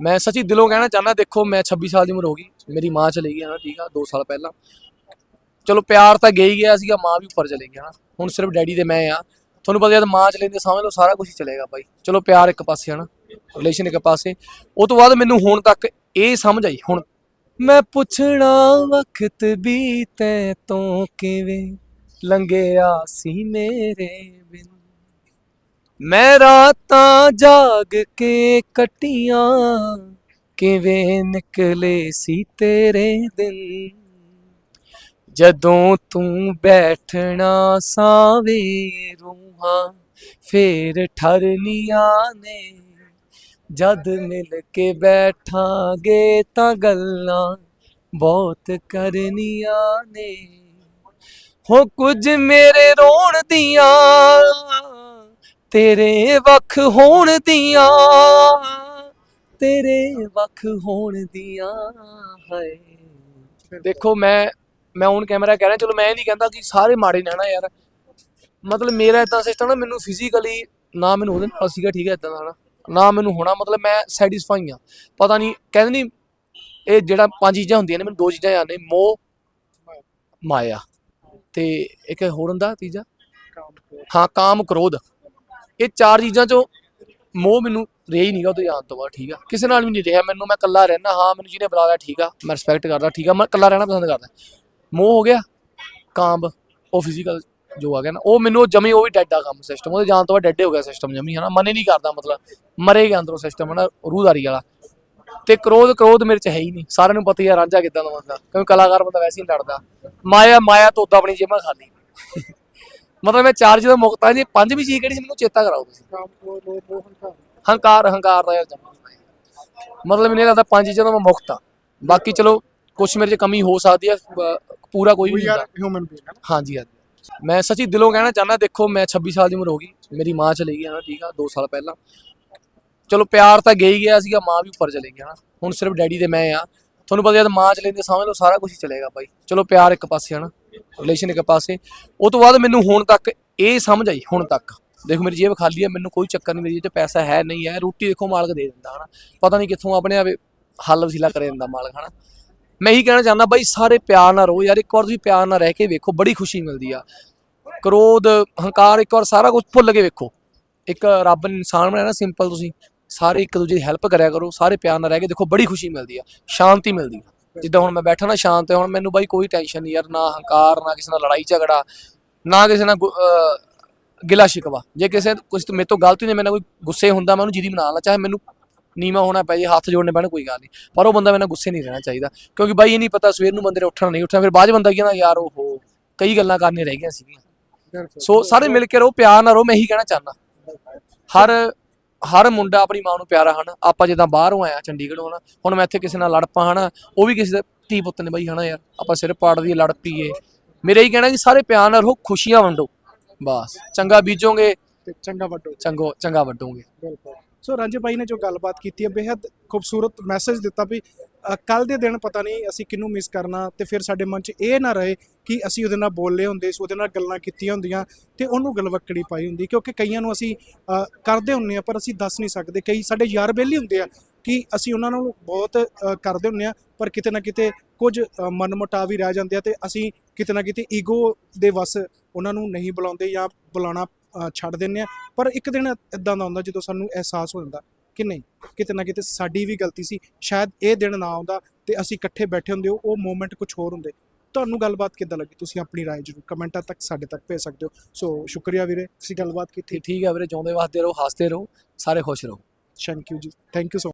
ਮੈਂ ਸੱਚੀ ਦਿਲੋਂ ਕਹਿਣਾ ਚਾਹੁੰਦਾ, ਦੇਖੋ ਮੈਂ 26 ਸਾਲ ਦੀ ਉਮਰ ਹੋ ਗਈ, ਮੇਰੀ ਮਾਂ ਚਲੀ ਗਈ ਹੈ ਠੀਕ ਆ 2 ਸਾਲ ਪਹਿਲਾਂ। ਚਲੋ ਪਿਆਰ ਤਾਂ ਗਿਆ ਗਿਆ ਸੀਗਾ, ਮਾਂ ਵੀ ਉੱਪਰ ਚਲੀ ਗਈ, ਹਨਾ। ਹੁਣ ਸਿਰਫ ਡੈਡੀ ਤੇ ਮੈਂ ਆ। ਤੁਹਾਨੂੰ ਪਤਾ ਜਦ ਮਾਂ ਚਲੇ ਜਾਂਦੀ, ਸਮਝ ਲਓ, ਸਾਰਾ ਕੁਝ ਹੀ ਚਲੇਗਾ ਬਾਈ। ਚਲੋ ਪਿਆਰ ਇੱਕ ਪਾਸੇ, ਹਨਾ ਰਿਲੇਸ਼ਨ ਇੱਕ ਪਾਸੇ। ਉਹ ਤੋਂ ਬਾਅਦ ਮੈਨੂੰ ਹੁਣ ਤੱਕ ਇਹ ਸਮਝ ਆਈ, ਹੁਣ ਮੈਂ ਪੁੱਛਣਾ ਵਕਤ ਬੀਤੇ ਤੋਂ ਕਿਵੇਂ? ਲੰਘਿਆ ਸੀ ਮੇਰੇ ਬਿਨ। ਮੈਂ ਰਾਤਾਂ ਜਾਗ ਕੇ ਕਟੀਆਂ, ਕਿਵੇਂ ਨਿਕਲੇ ਸੀ ਤੇਰੇ ਦਿਨ? ਜਦੋਂ ਤੂੰ ਬੈਠਣਾ ਸਾਵੇ ਰੂਹਾਂ, ਫੇਰ ਠਰਨੀਆਂ ਨੇ। ਜਦ ਮਿਲ ਕੇ ਬੈਠਾਂਗੇ ਤਾਂ ਗੱਲਾਂ ਬਹੁਤ ਕਰਨੀਆਂ ਨੇ। ਹੋ ਕੁਝ ਮੇਰੇ ਰੋਣ ਦੀਆਂ ਤੇਰੇ ਵੱਖ ਹੋਣ ਦੀਆਂ ਤੇਰੇ ਵੱਖ ਹੋਣ ਦੀਆਂ ਹਾਏ। ਦੇਖੋ ਮੈਂ ਮੈਂ ਔਨ ਕੈਮਰਾ ਕਹਿ ਰਿਹਾ ਚਲੋ ਮੈਂ ਇਹ ਨਹੀਂ ਕਹਿੰਦਾ ਕਿ ਸਾਰੇ ਮਾੜੇ ਨੇ ਨਾ ਯਾਰ। ਮਤਲਬ ਮੇਰਾ ਇਦਾਂ ਸਿਸਟਮ ਨਾ ਮੈਨੂੰ ਫਿਜ਼ੀਕਲੀ ਨਾ ਮੈਨੂੰ ਉਹਦੇ ਨਾਲ ਸੀਗਾ ਠੀਕ ਹੈ ਇਦਾਂ ਦਾ ਨਾ ਨਾ ਮੈਨੂੰ ਹੋਣਾ ਮਤਲਬ ਮੈਂ ਸੈਟੀਸਫਾਈ ਆ ਪਤਾ ਨਹੀਂ ਕਹਿੰਦੇ ਨਹੀਂ ਇਹ ਜਿਹੜਾ ਪੰਜ ਚੀਜ਼ਾਂ ਹੁੰਦੀਆਂ ਨੇ ਮੈਨੂੰ ਦੋ ਚੀਜ਼ਾਂ ਯਾਦ ਨੇ ਮੋਹ ਮਾਇਆ। ਤੇ ਇੱਕ ਹੋਰ ਹੁੰਦਾ ਤੀਜਾ? ਹਾਂ ਕਾਮ ਕ੍ਰੋਧ ਇਹ ਚਾਰ ਚੀਜ਼ਾਂ ਚੋਂ ਮੋਹ ਮੈਨੂੰ ਰਿਹਾ ਹੀ ਨਹੀਂਗਾ ਉਹਦੇ ਜਾਣ ਤੋਂ ਬਾਅਦ, ਠੀਕ ਆ। ਕਿਸੇ ਨਾਲ ਵੀ ਨਹੀਂ ਰਿਹਾ, ਮੈਨੂੰ ਮੈਂ ਇਕੱਲਾ ਰਹਿਣਾ ਹਾਂ, ਮੈਨੂੰ ਜਿਹਨੇ ਬੁਲਾਇਆ, ਠੀਕ ਆ, ਮੈਂ ਰਿਸਪੈਕਟ ਕਰਦਾ, ਠੀਕ ਆ, ਮੈਂ ਇਕੱਲਾ ਰਹਿਣਾ ਪਸੰਦ ਕਰਦਾ। ਮੋਹ ਹੋ ਗਿਆ, ਕਾਂਬ, ਉਹ ਫਿਜ਼ੀਕਲ ਜੋ ਆ ਗਿਆ ਨਾ, ਉਹ ਮੈਨੂੰ ਜਮੀ, ਉਹ ਵੀ ਡੈਡ ਆ ਕੰਮ ਸਿਸਟਮ ਉਹਦੇ ਜਾਣ ਤੋਂ ਬਾਅਦ ਡੈਡ ਹੋ ਗਿਆ ਸਿਸਟਮ ਜਮੀ, ਹਨਾ। ਮਨ ਹੀ ਨਹੀਂ ਕਰਦਾ, ਮਤਲਬ, ਮਰੇ ਗਿਆ ਅੰਦਰੋਂ ਸਿਸਟਮ ਹਨਾ, ਰੂਹਦਾਰੀ ਵਾਲਾ। ਤੇ ਕ੍ਰੋਧ ਕ੍ਰੋਧ ਮੇਰੇ ਚ ਹੈ ਹੀ ਨਹੀਂ, ਸਾਰਿਆਂ ਨੂੰ ਪਤਾ ਹੀ ਆ, ਰਾਂਝਾ ਕਿਦਾਂ ਦਾ ਬੰਦਾ, ਕਿਉਂਕਿ ਕਲਾਕਾਰ ਬੰਦਾ ਵੈਸੇ ਹੀ ਲੜਦਾ। ਮਾਇਆ ਮਾਇਆ ਤੋਂ ਆਪਣੀ ਜੇਬਾਂ ਖਾਲੀ। ਮਤਲਬ ਮੈਂ ਚਾਰ ਜਦੋਂ ਮੁਕਤ ਆ ਜੀ ਪੰਜਵੀਂ ਚੀਜ਼ ਕਿਹੜੀ ਸੀ ਮੈਨੂੰ ਚੇਤਾ ਕਰਾਓ ਤੁਸੀਂ। ਹੰਕਾਰ ਹੰਕਾਰ ਦਾ ਯਾਰ ਜਮਾ। ਮਤਲਬ ਮੈਨੂੰ ਲੱਗਦਾ ਪੰਜ ਚੀਜ਼ਾਂ ਤੋਂ ਮੈਂ ਮੁਕਤ ਆ ਬਾਕੀ ਚਲੋ ਕੁਝ ਮੇਰੇ ਚ ਕਮੀ ਹੋ ਸਕਦੀ ਹੈ ਬ- ਪੂਰਾ ਕੋਈ ਵੀ ਵੀ ਨਹੀਂ ਹੁੰਦਾ। ਹਿਊਮਨ ਬੀਇੰਗ ਹਾਂਜੀ ਹਾਂਜੀ। ਮੈਂ ਸੱਚੀ ਦਿਲੋਂ ਕਹਿਣਾ ਚਾਹੁੰਦਾ ਦੇਖੋ ਮੈਂ 26 ਸਾਲ ਦੀ ਉਮਰ ਹੋ ਗਈ ਮੇਰੀ ਮਾਂ ਚਲੀ ਗਈ ਹੈ ਨਾ ਠੀਕ ਆ 2 ਸਾਲ ਪਹਿਲਾਂ। ਚਲੋ ਪਿਆਰ ਤਾਂ ਹੀ ਗਿਆ ਸੀਗਾ ਮਾਂ ਵੀ ਉੱਪਰ ਚਲੀ ਗਈ ਹਨਾ। ਹੁਣ ਸਿਰਫ ਡੈਡੀ ਤੇ ਮੈਂ ਆ। ਤੁਹਾਨੂੰ ਪਤਾ ਜਦ ਮਾਂ ਚਲੇ ਜਾਂਦੀ ਸਮਝ ਲਓ ਸਾਰਾ ਕੁਝ ਹੀ ਚਲੇਗਾ ਬਾਈ। ਚਲੋ ਪਿਆਰ ਇੱਕ ਪਾਸੇ ਹਨਾ। ਰਿਲੇਸ਼ਨ ਇੱਕ ਪਾਸੇ। ਉਹ ਤੋਂ ਬਾਅਦ ਮੈਨੂੰ ਹੁਣ ਤੱਕ ਇਹ ਸਮਝ ਆਈ, ਹੁਣ ਤੱਕ। ਦੇਖੋ ਮੇਰੀ ਜੇਬ ਖਾਲੀ ਹੈ ਮੈਨੂੰ ਕੋਈ ਚੱਕਰ ਨਹੀਂ, ਮੇਰੀ ਜੇਬ 'ਚ ਪੈਸਾ ਹੈ ਨਹੀਂ ਹੈ, ਰੋਟੀ ਦੇਖੋ ਮਾਲਕ ਦੇ ਦਿੰਦਾ, ਹਨਾ। ਪਤਾ ਨਹੀਂ ਕਿੱਥੋਂ ਆਪਣੇ ਆਵੇ ਹੱਲ ਵਸੀਲਾ ਕਰੇ ਦਿੰਦਾ ਮਾਲਕ, ਹਨਾ। ਮੈਂ ਇਹੀ ਕਹਿਣਾ ਚਾਹੁੰਦਾ ਬਾਈ, ਸਾਰੇ ਪਿਆਰ ਨਾਲ ਰਹੋ। ਯਾਰ ਇੱਕ ਵਾਰ ਤੁਸੀਂ ਪਿਆਰ ਨਾਲ ਰਹਿ ਕੇ ਵੇਖੋ, ਬੜੀ ਖੁਸ਼ੀ ਮਿਲਦੀ ਆ। ਕ੍ਰੋਧ, ਹੰਕਾਰ ਇੱਕ ਵਾਰ ਸਾਰਾ ਕੁਝ ਭੁੱਲ ਕੇ ਵੇਖੋ। ਇੱਕ ਰੱਬ ਨੇ ਇਨਸਾਨ ਬਣਾਇਆ ਨਾ ਸਿੰਪਲ ਤੁਸੀਂ। ਸਾਰੇ ਇੱਕ ਦੂਜੇ ਦੀ ਹੈਲਪ ਕਰਿਆ ਕਰੋ, ਸਾਰੇ ਪਿਆਰ ਨਾਲ ਰਹਿ ਕੇ ਦੇਖੋ, ਬੜੀ ਖੁਸ਼ੀ ਮਿਲਦੀ ਆ, ਸ਼ਾਂਤੀ ਮਿਲਦੀ ਆ। ਜਿੱਦਾਂ ਹੁਣ ਮੈਂ ਬੈਠਾ ਨਾ ਸ਼ਾਂਤ ਹੈ ਹੁਣ ਮੈਨੂੰ ਬਾਈ ਕੋਈ ਟੈਨਸ਼ਨ ਨਹੀਂ ਯਾਰ ਨਾ ਹੰਕਾਰ ਨਾ ਕਿਸੇ ਨਾਲ ਲੜਾਈ ਝਗੜਾ ਨਾ ਕਿਸੇ ਨਾਲ ਗਿਲਾ ਸ਼ਿਕਵਾ। ਜੇ ਕਿਸੇ ਕੁਝ ਮੇਰੇ ਤੋਂ ਗਲਤੀ ਨੇ ਮੇਰੇ ਨਾਲ ਕੋਈ ਗੁੱਸੇ ਹੁੰਦਾ ਮੈਂ ਉਹਨੂੰ ਜਿਹਦੀ ਬਣਾ ਲਾ ਚਾਹੇ ਮੈਨੂੰ ਨੀਵਾ ਹੋਣਾ ਪੈ ਜੇ ਹੱਥ ਜੋੜਨੇ ਪੈਣ ਕੋਈ ਗੱਲ ਨਹੀਂ ਪਰ ਉਹ ਬੰਦਾ ਮੇਰੇ ਨਾਲ ਗੁੱਸੇ ਨਹੀਂ ਰਹਿਣਾ ਚਾਹੀਦਾ। ਕਿਉਂਕਿ ਬਾਈ ਇਹ ਨਹੀਂ ਪਤਾ ਸਵੇਰ ਨੂੰ ਬੰਦੇ ਨੇ ਉੱਠਣਾ ਨਹੀਂ ਉੱਠਣਾ ਫਿਰ ਬਾਅਦ ਬੰਦਾ ਕਹਿੰਦਾ ਯਾਰ ਉਹ ਕਈ ਗੱਲਾਂ ਕਰਨੀਆਂ ਰਹਿ ਗਈਆਂ ਸੀਗੀਆਂ। ਸੋ ਸਾਰੇ ਮਿਲ ਕੇ ਰਹੋ ਪਿਆਰ ਨਾਲ ਰਹੋ ਮੈਂ ਇਹੀ ਕਹਿਣਾ ਚਾਹੁੰਦਾ। ਹਰ ਹਰ ਮੁੰਡਾ ਆਪਣੀ ਮਾਂ ਨੂੰ ਪਿਆਰਾ ਹਨ? ਆਪਾਂ ਜਿੱਦਾਂ ਬਾਹਰੋਂ ਆਇਆ ਚੰਡੀਗੜ੍ਹੋਂ ਹਨਾ? ਹੁਣ ਮੈਂ ਇੱਥੇ ਕਿਸੇ ਨਾਲ ਲੜ ਪਾ ਹਨਾ? ਉਹ ਵੀ ਕਿਸੇ ਦੇ ਧੀ ਪੁੱਤ ਨੇ ਬਈ ਹਨਾ ਯਾਰ? ਆਪਾਂ ਸਿਰ ਪਾੜ ਦੀ ਲੜ ਪੀਏ ਮੇਰੇ ਹੀ ਕਹਿਣਾ ਕਿ ਸਾਰੇ ਪਿਆਰ ਨਾਲ ਰਹੋ ਖੁਸ਼ੀਆਂ ਵੰਡੋ। ਬਸ। ਚੰਗਾ ਬੀਜੋਗੇ। ਤੇ ਚੰਗਾ ਵੱਡੋ। ਚੰਗੋ ਚੰਗਾ ਵੱਡੋਗੇ। ਬਿਲਕੁਲ। ਸੋ ਰਾਂਝੇ ਭਾਈ ਨੇ ਜੋ ਗੱਲਬਾਤ ਕੀਤੀ ਹੈ ਬੇहद ਖੂਬਸੂਰਤ ਮੈਸੇਜ ਦਿੱਤਾ ਵੀ ਕੱਲ ਦੇ ਦਿਨ ਪਤਾ ਨਹੀਂ ਅਸੀਂ ਕਿਹਨੂੰ ਮਿਸ ਕਰਨਾ ਤੇ ਫਿਰ ਸਾਡੇ ਮਨ 'ਚ ਇਹ ਨਾ ਰਹੇ ਕਿ ਅਸੀਂ ਉਹਦੇ ਨਾਲ ਬੋਲੇ ਹੁੰਦੇ ਸੀ ਉਹਦੇ ਨਾਲ ਗੱਲਾਂ ਕੀਤੀਆਂ ਹੁੰਦੀਆਂ ਤੇ ਉਹਨੂੰ ਗਲਵੱਕੜੀ ਪਾਈ ਹੁੰਦੀ ਕਿਉਂਕਿ ਕਈਆਂ ਨੂੰ ਅਸੀਂ ਕਰਦੇ ਹੁੰਨੇ ਆ ਪਰ ਅਸੀਂ ਦੱਸ ਨਹੀਂ ਸਕਦੇ। ਕਈ ਸਾਡੇ ਯਾਰ ਬੇਲੀ ਹੁੰਦੇ ਆ ਕਿ ਅਸੀਂ ਉਹਨਾਂ ਨੂੰ ਬਹੁਤ ਕਰਦੇ ਹੁੰਨੇ ਆ ਪਰ ਕਿਤੇ ਨਾ ਕਿਤੇ ਕੁਝ ਅ, ਮਨਮੁਟਾਵ ਹੀ ਰਹਿ ਜਾਂਦੇ ਆ ਤੇ ਅਸੀਂ ਕਿਤੇ ਨਾ ਕਿਤੇ ਈਗੋ ਦੇ ਵਸ ਉਹਨਾਂ ਨੂੰ ਨਹੀਂ ਬੁਲਾਉਂਦੇ ਜਾਂ ਬੁਲਾਉਣਾ ਛੱਡ ਦਿੰਨੇ ਆ ਪਰ ਇੱਕ ਦਿਨ ਇਦਾਂ ਦਾ ਹੁੰਦਾ ਜਦੋਂ ਸਾਨੂੰ ਅਹਿਸਾਸ ਹੋ ਜਾਂਦਾ ਕਿ ਨਹੀਂ ਕਿਤੇ ਨਾ ਕਿਤੇ ਸਾਡੀ ਵੀ ਗਲਤੀ ਸੀ ਸ਼ਾਇਦ ਇਹ ਦਿਨ ਨਾ ਆਉਂਦਾ ਤੇ ਅਸੀਂ ਇਕੱਠੇ ਬੈਠੇ ਹੁੰਦੇ ਉਹ ਮੂਮੈਂਟ ਕੁਝ ਹੋਰ ਹੁੰਦੇ ਤੁਹਾਨੂੰ ਗੱਲਬਾਤ ਕਿੱਦਾਂ ਲੱਗੀ ਤੁਸੀਂ ਆਪਣੀ رائے ਜ਼ਰੂਰ ਕਮੈਂਟਾਂ ਤੱਕ ਸਾਡੇ ਤੱਕ ਭੇਜ ਸਕਦੇ ਹੋ ਸੋ ਸ਼ੁਕਰੀਆ ਵੀਰੇ ਤੁਸੀਂ ਗੱਲਬਾਤ ਕੀਤੀ ਠੀਕ ਠੀਕ ਹੈ ਵੀਰੇ ਜਿਉਂਦੇ ਵਾਸਤੇ ਰਹੋ ਹੱਸਦੇ ਰਹੋ ਸਾਰੇ ਖੁਸ਼ ਰਹੋ thank you ji thank you so